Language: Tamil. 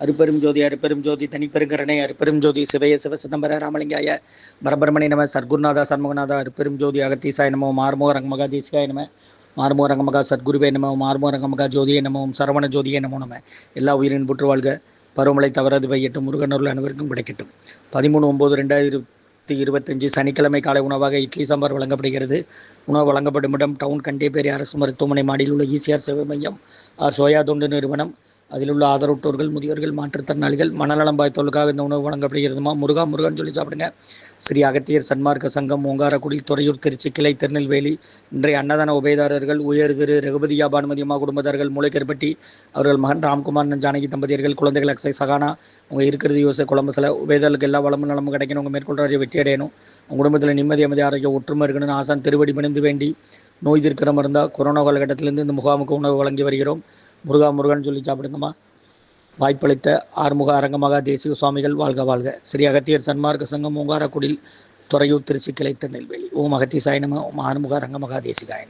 அருப்பெரும் ஜோதி அருப்பெரும் ஜோதி தனிப்பெருங்கரணை அருப்பெரும் ஜோதி சிவய சிவ சிதம்பர ராமலிங்காய பரபரமணி நம சர்க்குருநாதா சண்முகநாதா அருப்பெரும் ஜோதி அகத்தீசாய நமோ மார்மோ ரங்கமகா தேசிகாய நம மார்மோ ரங்கமகா சத்குருவே நமோ மார்மோ ரங்கமகா ஜோதியை நமோ சரவண ஜோதியை நமோ நம. எல்லா உயிரின் புற்று வாழ்க. பருவமழை தவறாது பெய்யட்டும். முருகனருள் அனைவருக்கும் கிடைக்கட்டும். பதிமூணு ஒம்பது ரெண்டாயிரத்தி இருபத்தஞ்சு சனிக்கிழமை காலை உணவாக இட்லி சாம்பார் வழங்கப்படுகிறது. உணவு வழங்கப்படும் இடம் டவுன் கண்டேபேரி அரசு மருத்துவமனை மாடியில் உள்ள ஈசிஆர் சேவை மையம் ஆர் சோயா தொண்டு நிறுவனம் அதில் உள்ள ஆதரவற்றோர்கள் முதியோர்கள் மாற்றுத்திறனாளிகள் மனநலம் பாய்த்தோர்களுக்காக இந்த உணவு வழங்கப்படுகிறதுமா? முருகா முருகன் சொல்லி சாப்பிடுங்க. ஸ்ரீ அகத்தியர் சன்மார்க்க சங்கம் ஓங்காரக்குடி துறையூர் திருச்சி கிளை திருநெல்வேலி. இன்றைய அன்னதான உபயதாரர்கள் உயர் திரு ரகுபதியா பானுமதி அம்மா குடும்பத்தார்கள் மூளைக்கருப்பட்டி அவர்கள் மகன் ராம்குமார் ஜானகி தம்பதியர்கள் குழந்தைகள் அக்ஸை சகானா அவங்க இருக்கிறது யோசை குழம்புசில உபயதாரர்களுக்கு எல்லா வளமும் நலமும் கிடைக்கணும். உங்கள் மேற்கொள்ற வெற்றி அடையணும். உங்கள் குடும்பத்தில் நிம்மதி அமைதி ஆரோக்கியம் ஒற்றுமை இருக்கணும்னு ஆசான் திருவடி பணிந்து வேண்டி நோய் தீர்க்கிற மருந்தா? கொரோனா காலகட்டத்திலேருந்து இந்த முகாமுக்கு உணவு வழங்கி வருகிறோம். முருகா முருகன் சொல்லி சாப்பிடுங்கம்மா. வாய்ப்பளித்த ஆறுமுக அரங்கமகா தேசிய சுவாமிகள் வாழ்க வாழ்க. ஸ்ரீ அகத்தியர் சன்மார்க்க சங்கம் ஓங்காரக்குடில் துறையூர் திருச்சி கிளை திருநெல்வேலி ஓம் அகத்தி சாயனம ஓம் ஆறுமுக அரங்கமகா தேசிகாய